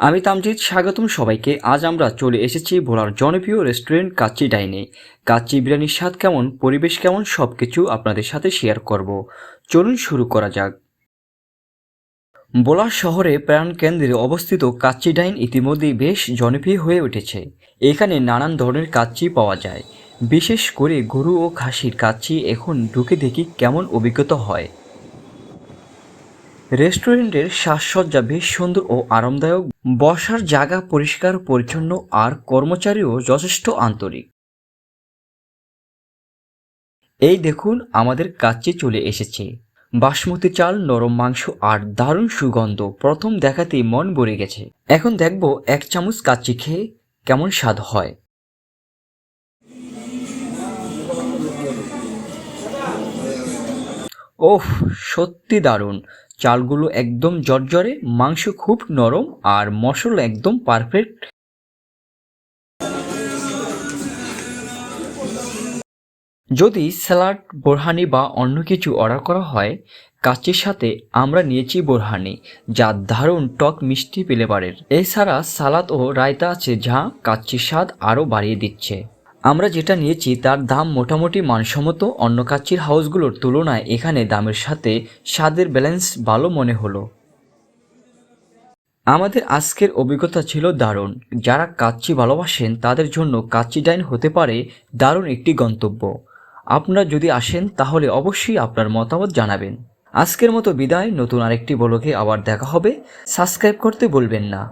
আমি তামজিৎ, স্বাগতম সবাইকে। আজ আমরা চলে এসেছি ভোলার জনপ্রিয় রেস্টুরেন্ট কাচ্চি ডাইনে। কাচ্চি বিরিয়ানির স্বাদ কেমন, পরিবেশ কেমন সব কিছু আপনাদের সাথে শেয়ার করব। চলুন শুরু করা যাক। বোলার শহরে প্রাণকেন্দ্রে অবস্থিত কাচ্চি ডাইন ইতিমধ্যেই বেশ জনপ্রিয় হয়ে উঠেছে। এখানে নানান ধরনের কাচ্চি পাওয়া যায়। বিশেষ করে গরু ও খাসির কাচ্চি এখন ঢুকে দেখি কেমন অভিজ্ঞতা হয়। রেস্টুরেন্টের সাজসজ্জা বেশ সুন্দর ও আরামদায়ক, বসার জায়গা পরিষ্কার, পরিচ্ছন্ন আর কর্মচারীও যথেষ্ট আন্তরিক। এই দেখুন, আমাদের কাছে চলে এসেছে। বাসমতি চাল, নরম মাংস আর দারুণ সুগন্ধ। প্রথম দেখাতেই মন ভরে গেছে। এখন দেখব এক চামচ কাচ্চি খেয়ে কেমন স্বাদ হয়। ওহ, সত্যি দারুণ। চালগুলো একদম জর্জরে, মাংস খুব নরম আর মশলা একদম পারফেক্ট যদি স্যালাড, বোরহানি বা অন্য কিছু অর্ডার করা হয় কাচ্চির সাথে আমরা নিয়েছি বোরহানি, যা দারুণ টক মিষ্টি ফ্লেভারের এছাড়া সালাদ ও রায়তা আছে যা কাচ্চির স্বাদ আরও বাড়িয়ে দিচ্ছে। আমরা যেটা নিয়েছি তার দাম মোটামুটি মানসম্মত অন্য কাচ্চির হাউসগুলোর তুলনায় এখানে দামের সাথে স্বাদের ব্যালেন্স ভালো মনে হলো। আমাদের আজকের অভিজ্ঞতা ছিল দারুণ। যারা কাচ্চি ভালোবাসেন তাদের জন্য কাচ্চি ডাইন হতে পারে দারুণ একটি গন্তব্য। আপনারা যদি আসেন তাহলে অবশ্যই আপনার মতামত জানাবেন। আজকের মতো বিদায়। নতুন আরেকটি বলকে আবার দেখা হবে। সাবস্ক্রাইব করতে বলবেন না।